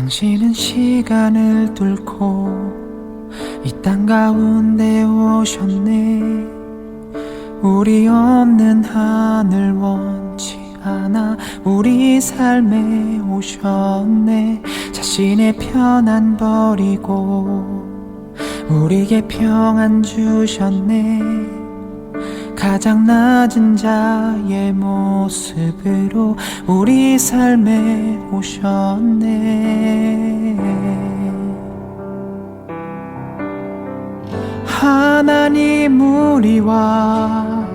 당신은 시간을 뚫고 이 땅 가운데 오셨네. 우리 없는 하늘 원치 않아 우리 삶에 오셨네. 자신의 편안 버리고 우리에게 평안 주셨네 가장 낮은 자의 모습으로 우리 삶에 오셨네. 하나님 우리와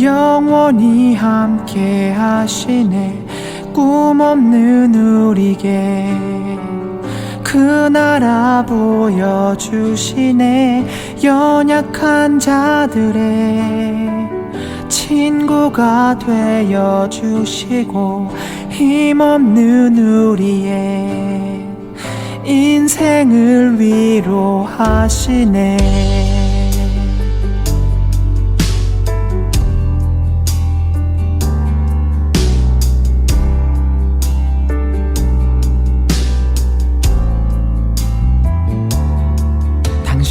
영원히 함께 하시네. 꿈 없는 우리에게 그 나라 보여주시네. 연약한 자들의 친구가 되어 주시고 힘없는 우리의 인생을 위로하시네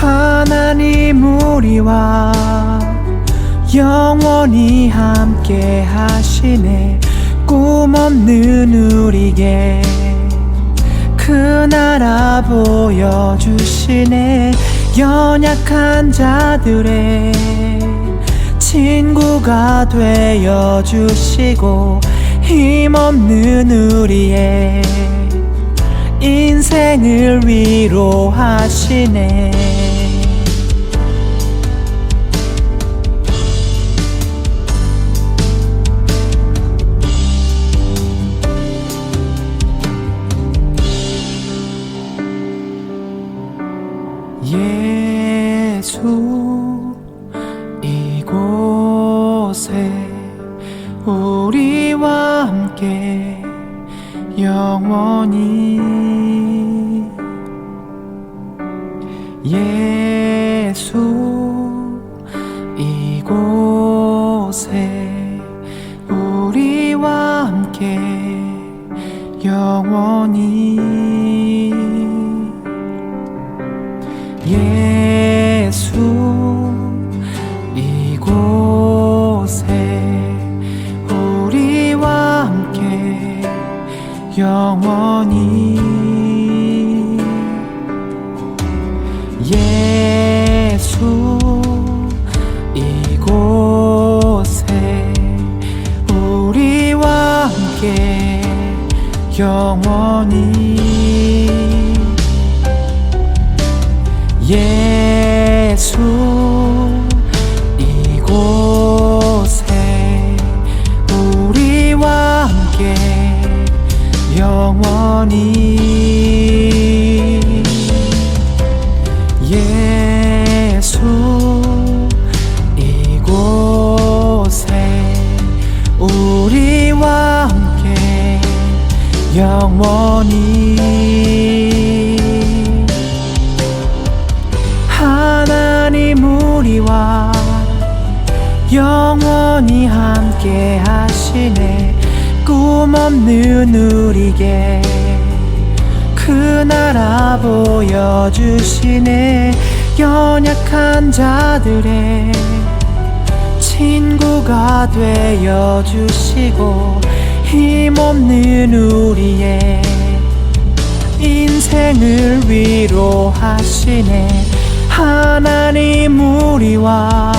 하나님 우리와 영원히 함께 하시네. 꿈 없는 우리에게 그 나라 보여주시네. 연약한 자들의 친구가 되어 주시고 힘없는 우리의 인생을 위로하시네 예수 이곳에 우리와 함께 영원히 예수 이곳에 우리와 함께 영원히 영원히 예수 이곳에 우리와 함께 영원히 예수 영원히 예수 이곳에 우리와 함께 영원히 하나님 우리와 영원히 함께 하시네. 꿈 없는 우리에게 그 나라 보여주시네. 연약한 자들의 친구가 되어 주시고 힘없는 우리의 인생을 위로하시네. 하나님 우리와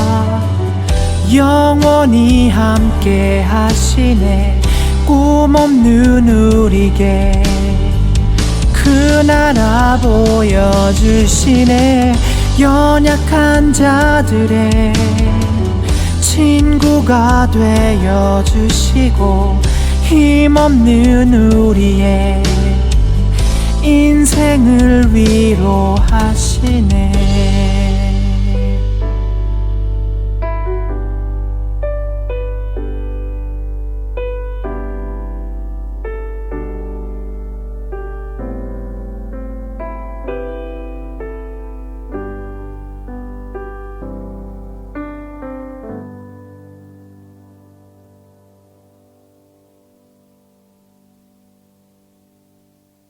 영원히 함께 하시네. 꿈 없는 우리에게 그 나라 보여주시네. 연약한 자들의 친구가 되어 주시고 힘없는 우리의 인생을 위로하시네